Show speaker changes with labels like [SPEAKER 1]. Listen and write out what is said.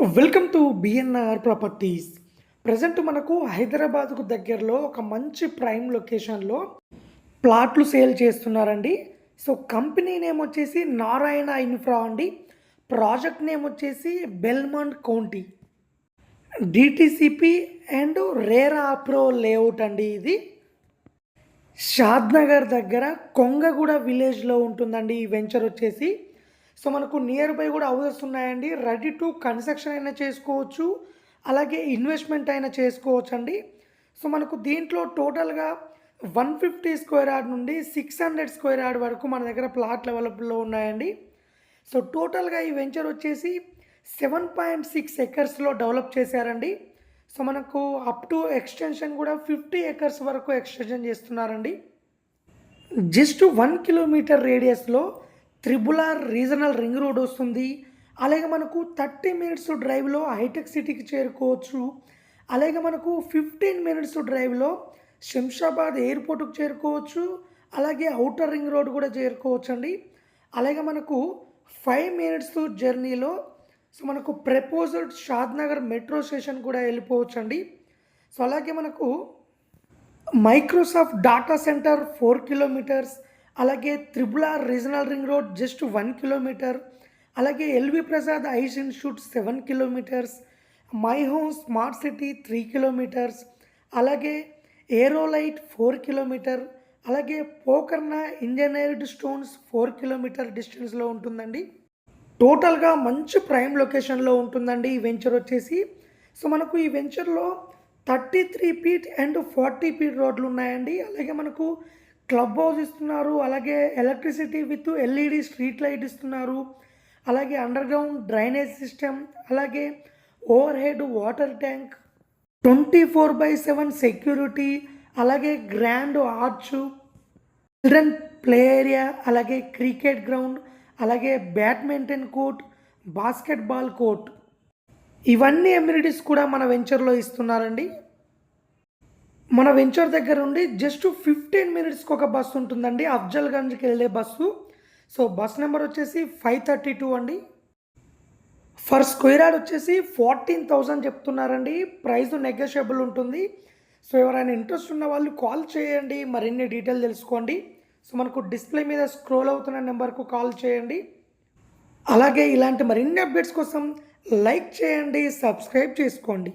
[SPEAKER 1] Welcome to BNR properties present మనకు హైదరాబాద్కు దగ్గరలో ఒక మంచి ప్రైమ్ లొకేషన్లో ప్లాట్లు సేల్ చేస్తున్నారండి. సో కంపెనీ నేమ్ వచ్చేసి నారాయణ ఇన్ఫ్రా అండి. ప్రాజెక్ట్ నేమ్ వచ్చేసి Belmond County DTCP and RERA pro layout అండి ఇది. షాద్నగర్ దగ్గర కొంగగూడ విలేజ్లో ఉంటుందండి ఈ వెంచర్ వచ్చేసి. సో మనకు నియర్ బై కూడా హౌసెస్ ఉన్నాయండి. రెడీ టు కన్స్ట్రక్షన్ అయినా చేసుకోవచ్చు. అలాగే ఇన్వెస్ట్మెంట్ అయినా చేసుకోవచ్చు అండి సో మనకు దీంట్లో టోటల్గా వన్ ఫిఫ్టీ స్క్వేర్ యార్డ్ నుండి సిక్స్ హండ్రెడ్ స్క్వేర్ యార్డ్ వరకు మన దగ్గర ప్లాట్లు అవైలబుల్లో ఉన్నాయండి. సో టోటల్గా ఈ వెంచర్ వచ్చేసి సెవెన్ పాయింట్ సిక్స్ ఎకర్స్లో డెవలప్ చేశారండి. సో మనకు అప్ టు ఎక్స్టెన్షన్ కూడా ఫిఫ్టీ ఎకర్స్ వరకు ఎక్స్టెన్షన్ చేస్తున్నారండి. Just one kilometre రేడియస్లో triple R regional ring road వస్తుంది. అలాగే మనకు థర్టీ మినిట్స్ డ్రైవ్లో హైటెక్ సిటీకి చేరుకోవచ్చు. అలాగే మనకు ఫిఫ్టీన్ మినిట్స్ డ్రైవ్లో శంషాబాద్ ఎయిర్పోర్ట్కి చేరుకోవచ్చు. అలాగే అవుటర్ రింగ్ రోడ్ కూడా చేరుకోవచ్చు అండి అలాగే మనకు ఫైవ్ మినిట్స్ జర్నీలో సో మనకు ప్రపోజల్డ్ షాద్నగర్ మెట్రో స్టేషన్ కూడా వెళ్ళిపోవచ్చు అండి సో అలాగే మనకు Microsoft data centre four kilometres అలాగే triple R regional ring road just one kilometre అలాగే LV Prasad eye institute seven kilometres My Home smart city three kilometres అలాగే ఏరోలైట్ ఫోర్ కిలోమీటర్ అలాగే Pokarna engineered stones four kilometre డిస్టెన్స్లో ఉంటుందండి. టోటల్గా మంచి prime లొకేషన్లో ఉంటుందండి ఈ వెంచర్ వచ్చేసి. సో మనకు ఈ వెంచర్లో thirty three feet and forty feet రోడ్లు ఉన్నాయండి అలాగే మనకు క్లబ్ హౌస్ ఇస్తున్నారు అలాగే electricity with LED street light ఇస్తున్నారు అలాగే అండర్ గ్రౌండ్ డ్రైనేజ్ సిస్టమ్ అలాగే overhead water tank twenty four by seven security అలాగే grand arch children play area అలాగే క్రికెట్ గ్రౌండ్ అలాగే బ్యాడ్మింటన్ కోర్ట్ బాస్కెట్బాల్ కోర్ట్. ఇవన్నీ ఎమ్యూనిటీస్ కూడా మన వెంచర్లో ఇస్తున్నారండి. మన వెంచర్ దగ్గర నుండి జస్ట్ ఫిఫ్టీన్ మినిట్స్కి ఒక బస్సు ఉంటుందండి. అఫ్జల్గంజ్కి వెళ్ళే బస్సు సో బస్ నెంబర్ వచ్చేసి ఫైవ్ థర్టీ టూ అండి. ఫర్ స్క్వేర్ యార్డ్ వచ్చేసి ఫార్టీన్ థౌజండ్ చెప్తున్నారండి. ప్రైస్ నెగోషియబుల్ ఉంటుంది. సో ఎవరైనా ఇంట్రెస్ట్ ఉన్న వాళ్ళు కాల్ చేయండి. మరిన్ని డీటెయిల్ తెలుసుకోండి. సో మనకు డిస్ప్లే మీద స్క్రోల్ అవుతున్న నెంబర్కు కాల్ చేయండి. అలాగే ఇలాంటి మరిన్ని అప్డేట్స్ కోసం లైక్ చేయండి సబ్స్క్రైబ్ చేసుకోండి.